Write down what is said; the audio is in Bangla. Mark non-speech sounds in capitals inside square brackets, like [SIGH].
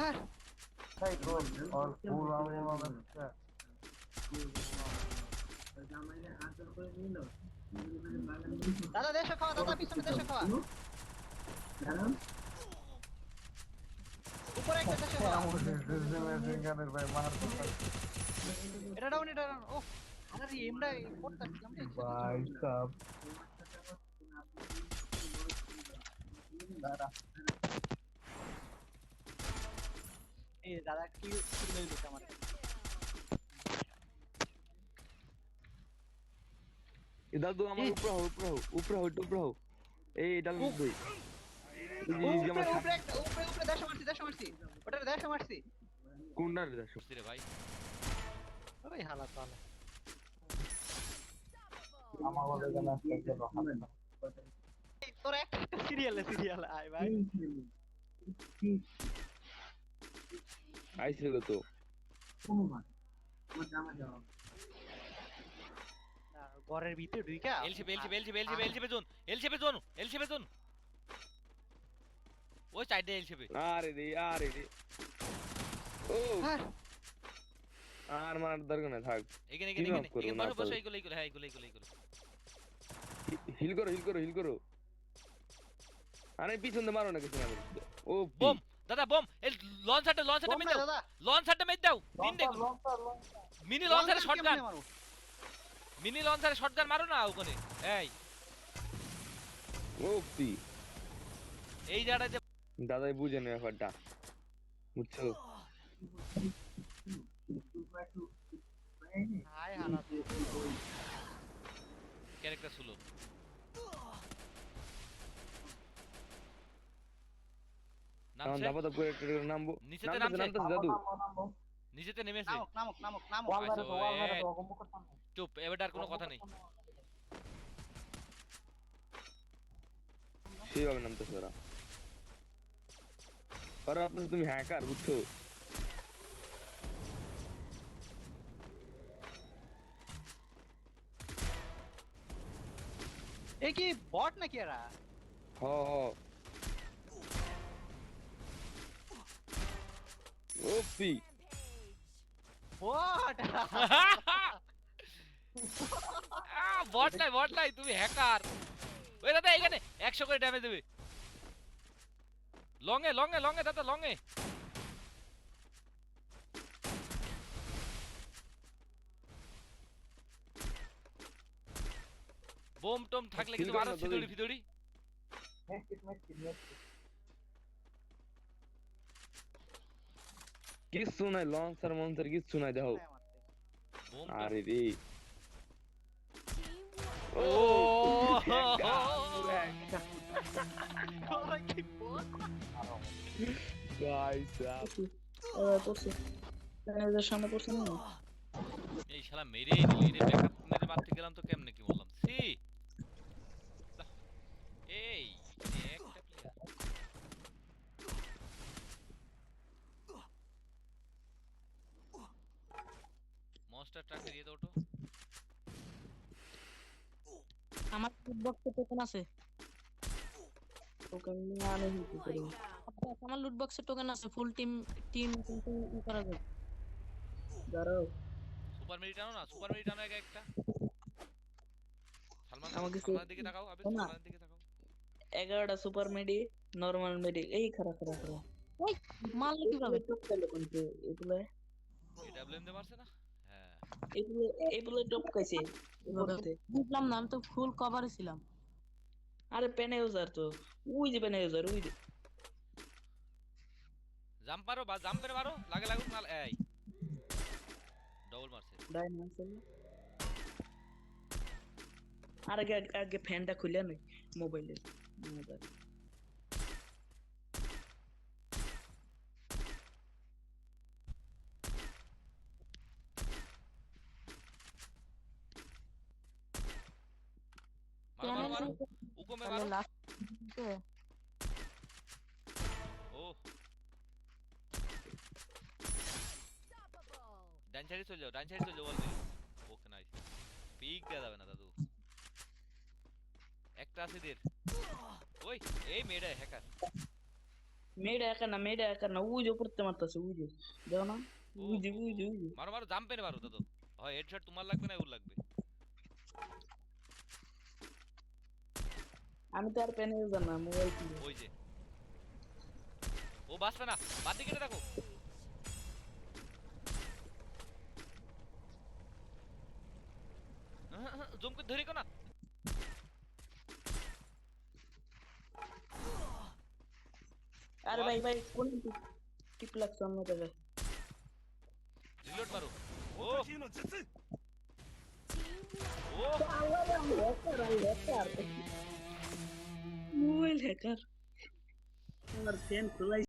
আর দাদা দেশে খাওয়া দাদা পিছনে দেশে খাওয়া। উপরে একটা দেশে খাওয়া। এটা ডাউন এটা ও আরে এমডা করতে ভাই সাহেব साहब এই দাদা কি কি লইল আমার এ দাদু আমার উপরে হো উপরে হো উপরে হো উপরে হো এই ডাল মুখ দই উপরে উপরে একটা- উপরে উপরে দেশে মারছি দেশে মারছি ওটা দেশে মারছি কোনটা রে দাসু বুঝছি রে ভাই ওই হালাত ভালো আমার বলে জানা সিরিয়ালে সিরিয়াল আয় ভাই আইছিল তো ঘরের ভিতরে ঢুইকা LCP LCP LCP LCP LCP zone LCP zone LCP zone ওই সাইডে এলসিপি আরে রে আরে রে ও হ্যাঁ আর মারার দরকার না থাক এখানে এখানে এখানে বসো। এইগুলো এইগুলো হ্যাঁ এইগুলো এইগুলো এইগুলো হিল করো হিল করো হিল করো আরে পিছন দিয়ে মারো না কিছু না ও বোম দাদা বোম এই লঞ্চারটা লঞ্চারটা মেরে দাও দাদা। লঞ্চারটা মেরে দাও তিনটে মিনি লঞ্চারে শটগান মিনি লঞ্চারে শটগান মারো না ওখানে। এই। ও এই জায়গাটা যে দাদাই বুঝে না ব্যাপারটা। বুঝছ? ক্যারেক্টার ছিল এখন নামছে দাবা দাব করে একটা করে নামবো। নিচেতে নামতেছে নামছে? নামতেছে দাদু। নিচেতে নেমেছে নামক নামক নামক নামক। আচ্ছা, চুপ এবার আর কোনো কথা নেই। সেইভাবে নামতেছে ওরা। ওরা আপনার তুমি হ্যাকার বুঝছ? এই কি বট নাকি এরা? হ হ। ওপি বট [LAUGHS] বট নাই বট নাই তুমি হ্যাকার ওই দাদা এখানে একশো করে ড্যামেজ দেবে। লঙে লঙে লঙে দাদা লঙে বোম টোম থাকলে কিন্তু আরও ফিদড়ি। ফিদড়ি কিচ্ছু নাই লঞ্চার মঞ্চার কিচ্ছু নাই দেখো। আরে রে। ও সামনে পড়ছে না এই শালা মেরেই দিলি রে ব্যাকআপ মেরে মারতে গেলাম তো কেমনে কি ট্রাকে দিয়ে দাও তো আমার লুট বক্সে টোকেন আছে। টোকেন নিয়ে আমি কি করি? আচ্ছা, আমার লুট বক্সে টোকেন আছে ফুল টিম টিম কিন্তু ই করা যায়। দাঁড়াও সুপার মেরিট আনো না সুপার মেরিট আনো একা একটা। সালমান আমাকে সালমানের দিকে তাকাও আবে। সালমানের দিকে তাকাও। এগারোটা সুপার মেডি নর্মাল মেডি এই খারাপ খারাপ খারাপ। ওই মারলে কীভাবে? খেলে কিন্তু এগুলো। এডব্লিউএম দে মারছে না? এগুলো এগুলো এগুলোতে বুঝলাম না আমি তো ফুল কভারে ছিলাম। আরে পেনে ইউজার তো ওই যে পেনে ইউজার ওই জাম্প মারো বা জাম্পের মারো লাগে লাগুক না এই। ডবল মারছে। ডাইনাস আর আগে আগে ফ্যানটা খুলে নই মোবাইলের। মোবাইল মারো উকমে মারো লাস্ট ও ডান সাইডে চলে যাও ডান সাইডে চলে যাও বল ওকে নাইস পিক দেওয়া যাবে না দাদু একটা আছে দের ওই এই মেয়েটা হ্যাকার মেয়েটা একা না মেয়েটা একা না যে পড়তে মারতেছে যে দেখো না যে ওই যে মারো মারো জাম্পে মারো দাদু হয় হেডশট তোমার লাগবে না ওর লাগবে আমি তো আর পেনে ইউজার না মোবাইল ওই যে। ও বাঁচবে না। বাদ দিকে দেখো জমকে ধরে না। আরে ভাই ভাই কোন টিপ লাগছে অন্য জায়গায়? রিলোড মারো। ও। ও। হ্যাকার আমার ফ্যান খোলাই